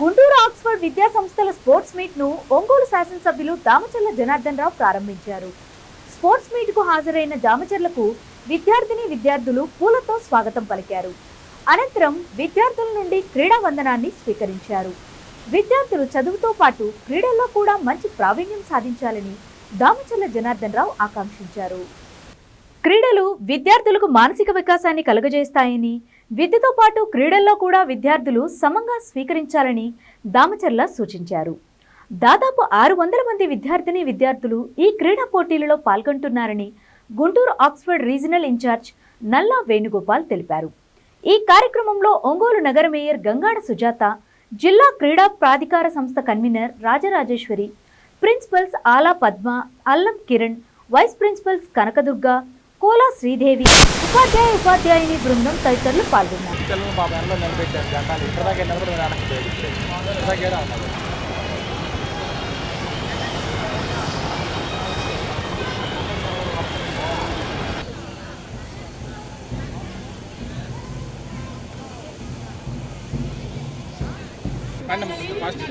Guntur Oxford విద్యా సంస్థల sports మీట్ను Ongole శాసనసభ్యులు దామచర్ల జనార్దన్ రావు ప్రారంభించారు. స్పోర్ట్స్ మీట్కు హాజరైన దామచర్లకు విద్యార్థిని విద్యార్థులు పూలతో స్వాగతం పలికారు. అనంతరం విద్యార్థుల నుండి క్రీడా వందనాన్ని స్వీకరించారు. విద్యార్థులు చదువుతో పాటు క్రీడల్లో కూడా మంచి ప్రావీణ్యం సాధించాలని దామచర్ల జనార్దన్ రావు ఆకాంక్షించారు. క్రీడలు విద్యార్థులకు మానసిక వికాసాన్ని కలుగజేస్తాయని విద్యతో పాటు క్రీడల్లో కూడా విద్యార్థులు సమంగా స్వీకరించాలని దామచర్ల సూచించారు. దాదాపు ఆరు వందల మంది విద్యార్థిని విద్యార్థులు ఈ క్రీడా పోటీలలో పాల్గొంటున్నారని Guntur Oxford regional incharge Nalla Venugopal తెలిపారు. ఈ కార్యక్రమంలో ఒంగోలు నగర మేయర్ గంగాడ సుజాత జిల్లా క్రీడా ప్రాధికార సంస్థ కన్వీనర్ రాజరాజేశ్వరి ప్రిన్సిపల్స్ ఆలా పద్మ అల్లం కిరణ్ వైస్ ప్రిన్సిపల్స్ కనకదుర్గ కోలా శ్రీదేవి ఉపాధ్యాయ ఉపాధ్యాయుని బృందం తదితరులు పాల్గొన్నారు పిల్లలు పాప ఎండలో నిలబెట్టారు జెండాలు ఇక్కడ దాకా వెళ్ళినప్పుడు నేను వెనక్కి పోయి ఇక్కడ దాకా ఏడా ఉన్నారు ఫాస్ట్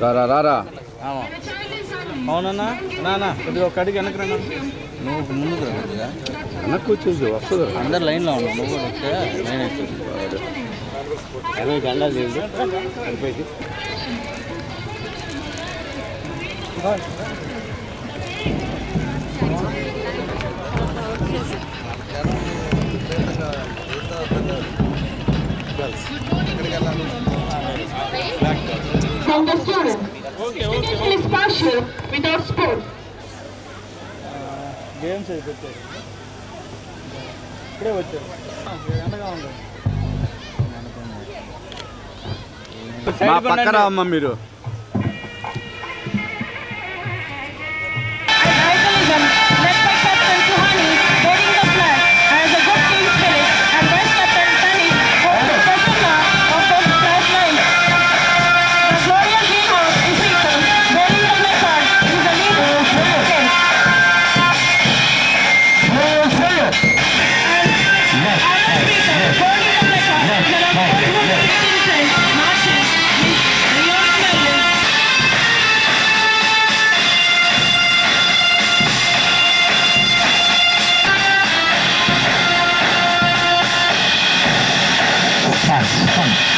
రారా రారా అవునన్నా? నానా కొద్దిగా ఒక అడిగి వెనక్కి రానా నువ్వు ముందుకు రా కొద్దిగా. వెనక్కి వచ్చేసి వస్తుంది అందరు లైన్లో ఉన్నావు నువ్వు కూడా వస్తే లైన్ అవుతుంది from okay without sport games అయిపోతారు ఇప్పుడే వచ్చారు. ఎండగా ఉంది. మా పక్క రా అమ్మ మీరు.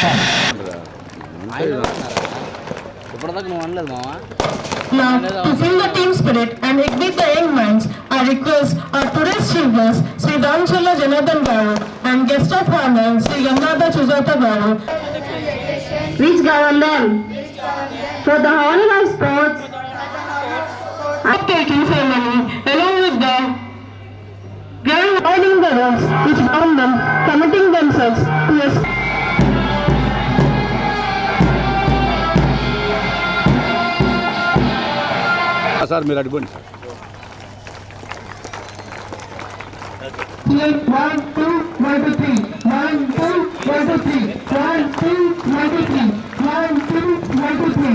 To feel the team spirit and ignite the young minds, I request our today's children, Sri Damchala Janardhan Garu and guest of honor, Sri Yamnada Sujata Garu. Which govern them? For the honor of sports, taking ceremony, along with the grand guiding the rules which bound them, committing themselves to a sir మీరు అడిగోండి sir One, two, one, two, three. One, two, one, two, three. One, two, one, two, three. One, two, one, two, three.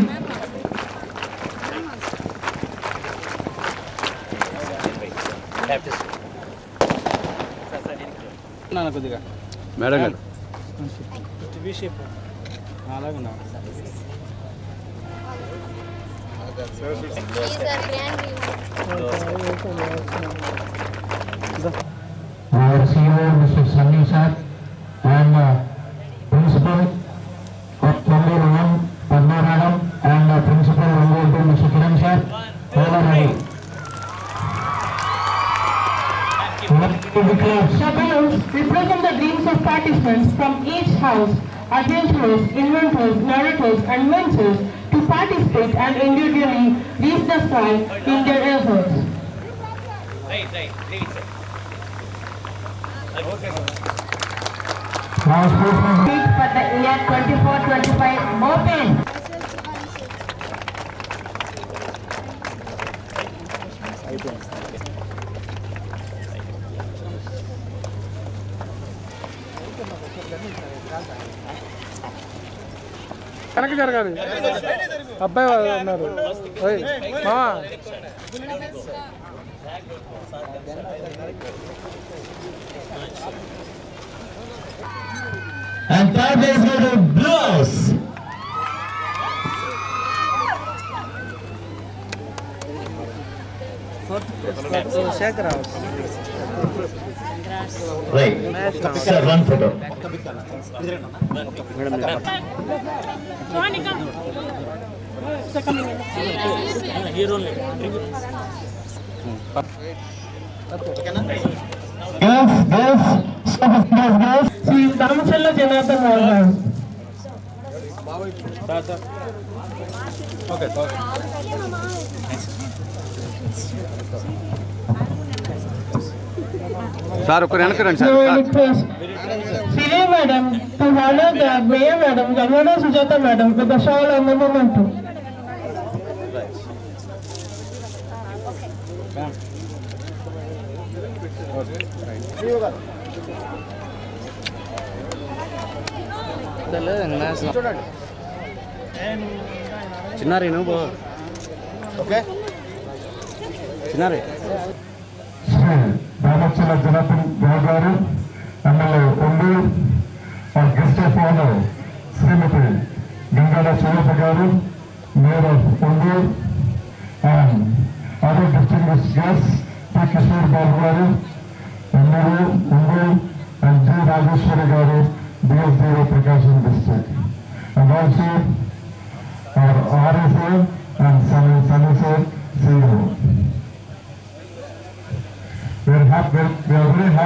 నాన్న కొద్దిగా madam గారు V shape అలాగే our CEO, Mr. Sunny sir, and uh, Principal of Padma and uh, Principal Mr. Kiran sir, all are ready. The dreams of participants from each house, adventurers, inventors, narrators, and mentors to participate and individually reach the sky in their efforts. now sportsmen Seat for the year 24-25 open. వెనక్కి జరగాలి అబ్బాయి వాళ్ళు ఉన్నారు to House. Right. Sir, one photo. Damachalla Janardhan Rao గారు sir ఒక వెనక రండి sir sir to honor the Mayor madam, Governor Sujata madam with the shawl and చూడండి memento. చిన్నారి నువ్వు ఓకే చిన్నారి శ్రీ దామచల జనార్దన్ రావు గారు MLA Ongole guest of honour Srimathi Gangada Surekha గారు mayor of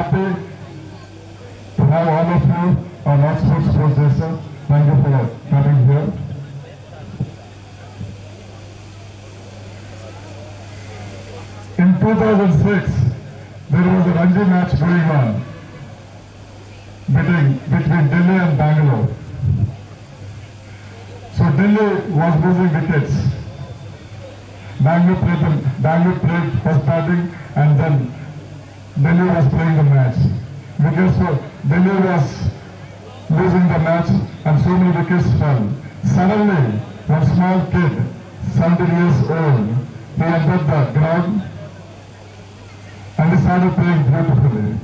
happy to have all of you on our sports processor. Thank you for coming here. In 2006, there was a Ranji match going on between, between Delhi and Bangalore. So Delhi was losing wickets. Bangalore played, Bangalore played first batting and then Delhi was playing the match. Wickets were, Delhi was losing the match and so many wickets fell. Suddenly, one small kid, 17 years old, he entered the ground and he started playing beautifully.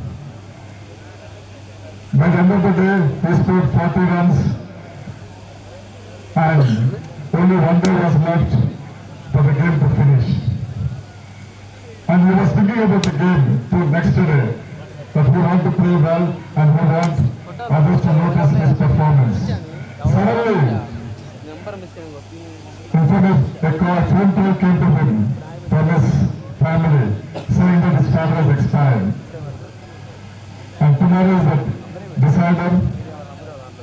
By the end of the day, he scored 40 runs and only one day was left for the game to finish. And he was thinking about the game next day, that we want to play well and we want others to notice his performance. Suddenly, information, a phone call came to him from his family saying that his father has expired. And tomorrow is the decider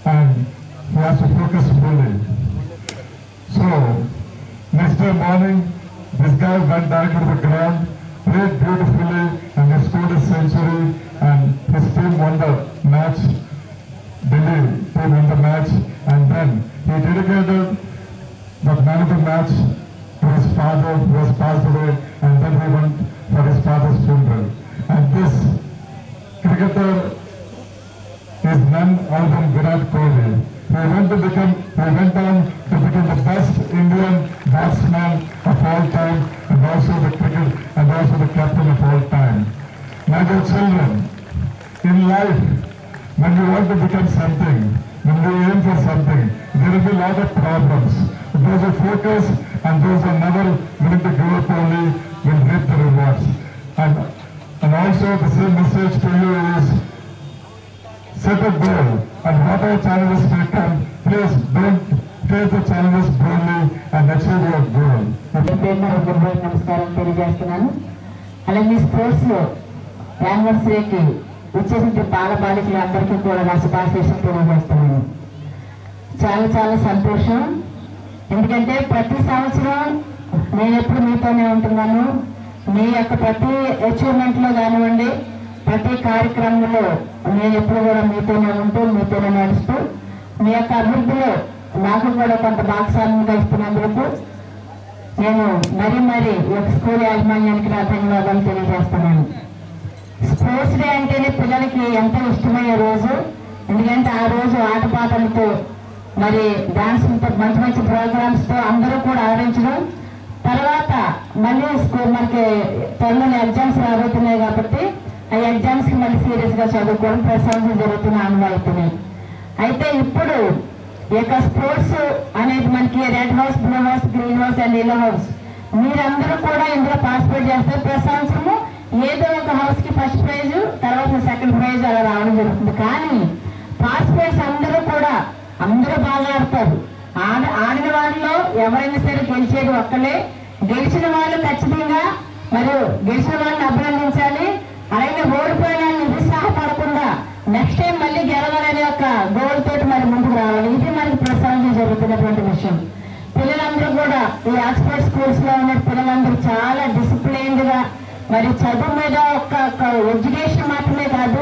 and he has to focus fully. So, next day morning, this guy went back to the ground, played beautifully, and he scored a century, and his team won the match. Delhi team won the match, and then he dedicated the man of the match to his father who has passed away, and then he went for his father's funeral. And this cricketer is none other than Virat Kohli. He went to become, he went on to become the best Indian batsman of all time and also the cricket and also the captain of all time. My dear children, in life, when you want to become something, when you aim for something, there will be a lot of problems. Those who focus and those who never willing to give up only will reap the rewards. And, and also the same message to you is set a goal and whatever challenges may come, please don't face the నమస్కారం తెలియజేస్తున్నాను. అలాగే స్పోర్ట్స్లో యానివర్సరీకి వచ్చేసిన బాల బాలికలు అందరికీ కూడా నా శుభాశీషం తెలియజేస్తున్నాను. చాలా చాలా సంతోషం. ఎందుకంటే ప్రతి సంవత్సరం నేను ఎప్పుడు మీతోనే ఉంటున్నాను. మీ యొక్క ప్రతి అచీవ్మెంట్లో కానివ్వండి ప్రతి కార్యక్రమంలో నేను ఎప్పుడు కూడా మీతోనే ఉంటూ మీతోనే నడుస్తూ మీ యొక్క అభివృద్ధిలో నాకు కూడా కొంత భాగస్వామ్యంగా ఇస్తున్నందుకు నేను మరీ మరీ ఒక స్కూల్ యాజమాన్యానికి నా ధన్యవాదాలు తెలియజేస్తున్నాను. స్పోర్ట్స్ డే అంటేనే పిల్లలకి ఎంతో ఇష్టమయ్యే రోజు. ఎందుకంటే ఆ రోజు ఆటపాటలతో మరి డాన్స్ మంచి మంచి ప్రోగ్రామ్స్తో అందరూ కూడా ఆడించడం. తర్వాత మళ్ళీ స్కూల్ మనకి త్వరలోనే ఎగ్జామ్స్ రాబోతున్నాయి కాబట్టి ఆ ఎగ్జామ్స్కి మళ్ళీ సీరియస్గా చదువుకోవడం ప్రశాంతం జరుగుతున్న అనుభవం అయితే ఇప్పుడు యొక్క స్పోర్ట్స్ అనేది మనకి red house blue house green house and yellow house మీరందరూ కూడా ఇందులో పార్టిసిపేట్ చేస్తారు ప్రతి సంవత్సరము ఏదో ఒక హౌస్కి ఫస్ట్ ప్రైజ్ తర్వాత సెకండ్ ప్రైజ్ అలా రావడం జరుగుతుంది. కానీ పార్టిసిపేట్స్ అందరూ కూడా అందరూ బాగా ఆడతారు. ఆడ ఆడిన వాళ్ళలో ఎవరైనా సరే గెలిచేది ఒక్కలే గెలిచిన వాళ్ళు ఖచ్చితంగా మరియు గెలిచిన వాళ్ళని అభినందించాలి. అలాగే ఓడిపోయిన నిరుత్సాహపడకుండా నెక్స్ట్ టైం మళ్ళీ గెలవాలనే ఒక గోల్ తోటి మరి ముందుకు రావాలి. జరుగుతున్నటువంటి విషయం. పిల్లలందరూ కూడా ఈ ఆక్స్ఫర్డ్ స్కూల్స్లో ఉన్న పిల్లలందరూ చాలా డిసిప్లైన్డ్గా మరి చదువు మీద ఒక ఎడ్యుకేషన్ మాత్రమే కాదు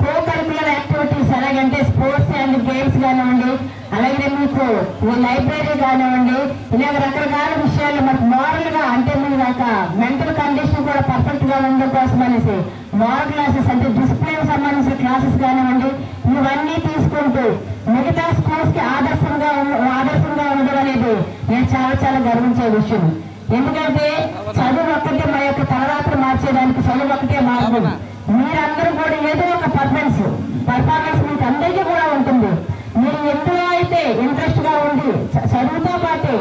కో కరికులర్ యాక్టివిటీస్ ఎలాగంటే స్పోర్ట్స్ అండ్ గేమ్స్ కానివ్వండి అలాగే మీకు ఈ లైబ్రరీ కానివ్వండి ఇలాగ రకరకాల విషయాలు మనకు మోరల్గా అంటే మీ ఒక మెంటల్ కండిషన్ కూడా పర్ఫెక్ట్గా ఉండడం కోసం అనేసి మోరల్ క్లాసెస్ అంటే డిసిప్లిన్ సంబంధించిన క్లాసెస్ కానివ్వండి ఇవన్నీ తీసుకుంటూ మిగతా స్కూల్స్కి ఆదర్శంగా ఆదర్శంగా ఉండడం అనేది నేను చాలా చాలా గర్వించే విషయం. ఎందుకంటే చదువు ఒక్కటే మా యొక్క తర్వాత మార్చేదానికి చదువు ఒక్కటే మార్గం. మీరందరూ కూడా ఏదో ఒక పర్ఫార్మెన్స్ పర్ఫార్మెన్స్ మీకు అందరికీ కూడా ఉంటుంది. మీరు ఎందులో అయితే ఇంట్రెస్ట్గా ఉండి చదువుతో పాటు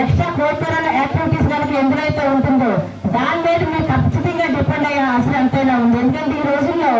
ఎక్స్ట్రా కోరికరల్ యాక్టివిటీస్ కనుక ఎందులో అయితే ఉంటుందో దాని మీద మీరు ఖచ్చితంగా డిపెండ్ అయ్యే ఆశ ఎంతైనా ఉంది. ఎందుకంటే ఈ రోజుల్లో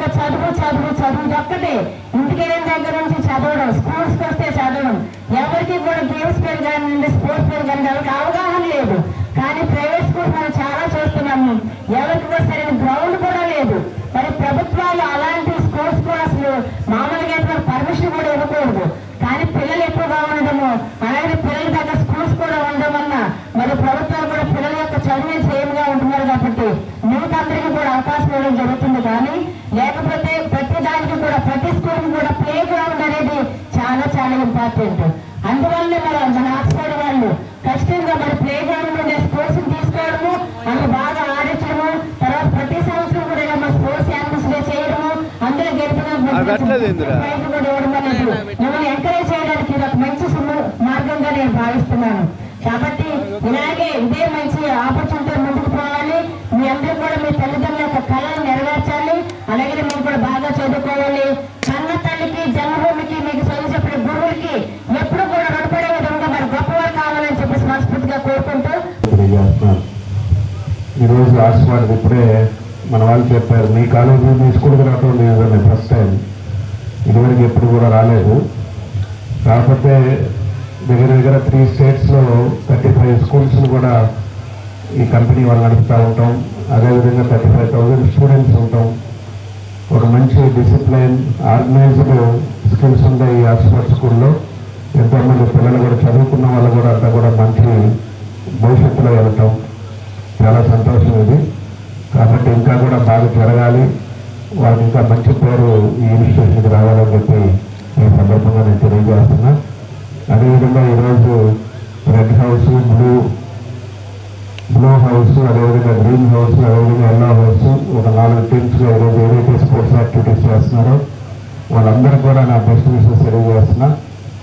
పిల్లలకు చదువు చదువు చదువు. ఒక్కటే. ఇంటికి వెళ్ళిన దగ్గర నుంచి చదవడం. స్కూల్స్కి వస్తే చదవడం. ఎవరికి కూడా గేమ్స్ పేరు కానివ్వండి స్పోర్ట్స్ పేరు కానీ వాళ్ళకి అవగాహన లేదు కానీ ప్రైవేట్ స్కూల్స్ మనం చాలా చూస్తున్నాము ఎవరికి కూడా సరైన గ్రౌండ్ కూడా లేదు మరి ప్రభుత్వాలు అలాంటి స్కూల్స్ కూడా అసలు మామూలుగా అయితే పర్మిషన్ కూడా ఇవ్వకూడదు కానీ పిల్లలు ఎక్కువగా ఉండడము అలాగే పిల్లల దగ్గర స్కూల్స్ కూడా ఉండడం వల్ల మరి ప్రభుత్వాలు కూడా పిల్లల యొక్క చదువు సేమ్గా ఉంటున్నారు కాబట్టి మిగతా అందరికీ కూడా అవకాశం ఇవ్వడం జరుగుతుంది కానీ లేకపోతే ప్రతి దానికి కూడా ప్రతి స్కూల్ కూడా ప్లే గ్రౌండ్ అనేది చాలా ఇంపార్టెంట్ అందువల్ల మరి మన ఆక్స్ఫర్డ్ వాళ్ళు ఖచ్చితంగా మరి ప్లే గ్రౌండ్ ఉండే స్పోర్ట్స్ తీసుకోవడము అవి బాగా ఆడించడము తర్వాత ప్రతి సంవత్సరం కూడా ఇలా మన స్పోర్ట్స్ యానిమల్స్ డే చేయడము అనేది మిమ్మల్ని ఎంకరేజ్ చేయడానికి ఇది ఒక మంచి మార్గంగా నేను భావిస్తున్నాను. కాబట్టి ఇలాగే ఇదే మంచి ఆపర్చునిటీ ముందుకు పోవాలి. మీ అందరూ కూడా మీ తల్లిదండ్రుల యొక్క కళను నెరవేర్చాలి అలాగే మీరు కూడా బాగా చదువుకోవాలి కన్న తల్లికి జన్మభూమికి మీకు చదువు చెప్పిన గురువులకి ఎప్పుడు కూడా రుణపడే విధంగా మరి గొప్పవారు కావాలని చెప్పేసి మనస్ఫూర్తిగా కోరుకుంటూ తెలియజేస్తున్నాను క్లాస్ ఆశీర్వాదం ఇప్పుడే మన వాళ్ళు చెప్పారు మీ కాలేజీ మీ స్కూల్కి రావడం లేదు ఫస్ట్ టైం ఇదివరకు ఎప్పుడు కూడా రాలేదు. కాకపోతే దగ్గర దగ్గర త్రీ స్టేట్స్లో థర్టీ ఫైవ్ స్కూల్స్ని కూడా ఈ కంపెనీ వాళ్ళు నడుపుతూ ఉంటాం. అదేవిధంగా థర్టీ ఫైవ్ థౌజండ్ స్టూడెంట్స్ ఉంటాం. ఒక మంచి డిసిప్లైన్ ఆర్గనైజ్డ్ స్కిల్స్ ఉండే ఈ ఆక్స్ఫర్డ్ స్కూల్లో ఎంతోమంది పిల్లలు కూడా చదువుకున్న వాళ్ళు కూడా అంతా కూడా మంచి భవిష్యత్తులో వెళ్తాం. చాలా సంతోషం ఇది. కాబట్టి ఇంకా కూడా బాగా జరగాలి. వాళ్ళకి ఇంకా మంచి పేరు ఈ ఇన్స్టిట్యూషన్కి రావాలని చెప్పి ఈ సందర్భంగా నేను తెలియజేస్తున్నా. అదేవిధంగా ఈరోజు red house blue blue house అదేవిధంగా గ్రీన్ హౌస్ అదేవిధంగా ఎల్లో హౌస్ ఒక నాలుగు టీమ్స్గా ఈరోజు ఏదైతే స్పోర్ట్స్ యాక్టివిటీస్ చేస్తున్నారో వాళ్ళందరూ కూడా నా బెస్ట్ విషెస్ తెలియజేస్తున్నా.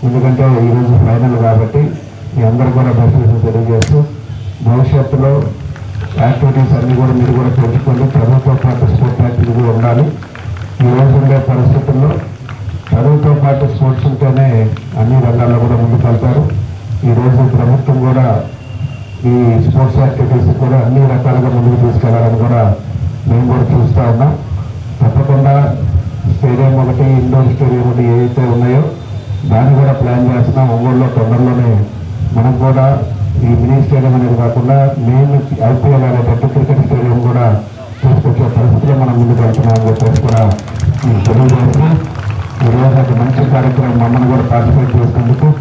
ఎందుకంటే ఈరోజు ఫైనల్ కాబట్టి మీ అందరూ కూడా బెస్ట్ విషెస్ తెలియజేస్తూ భవిష్యత్తులో యాక్టివిటీస్ అన్నీ కూడా మీరు కూడా పెంచుకోండి చదువుతో పాటు స్పోర్ట్స్ యాక్టివిటీ ఉండాలి. ఈ రోజు ఉండే పరిస్థితుల్లో చదువుతో పాటు స్పోర్ట్స్ ఉంటేనే అన్ని రంగాల్లో కూడా ముందుకు వెళ్తారు. ఈరోజు ప్రభుత్వం కూడా ఈ స్పోర్ట్స్ యాక్టివిటీస్ కూడా అన్ని రకాలుగా ముందుకు తీసుకెళ్ళాలని కూడా మేము కూడా చూస్తూ ఉన్నాం. తప్పకుండా స్టేడియం ఒకటి ఇండోర్ స్టేడియం ఒకటి ఏవైతే ఉన్నాయో దాన్ని కూడా ప్లాన్ చేస్తున్నాం. ఒంగోలులో తొందరలోనే మనం కూడా ఈ మినీ స్టేడియం అనేది కాకుండా మెయిన్ ఐపీఎల్ అనేటట్టు క్రికెట్ స్టేడియం కూడా తీసుకొచ్చే పరిస్థితిలో మనం ముందుకు వెళ్తున్నామని చెప్పేసి కూడా మీకు తెలియజేసి ఈరోజు ఒక మంచి కార్యక్రమం మమ్మల్ని కూడా పార్టిసిపేట్ చేసినందుకు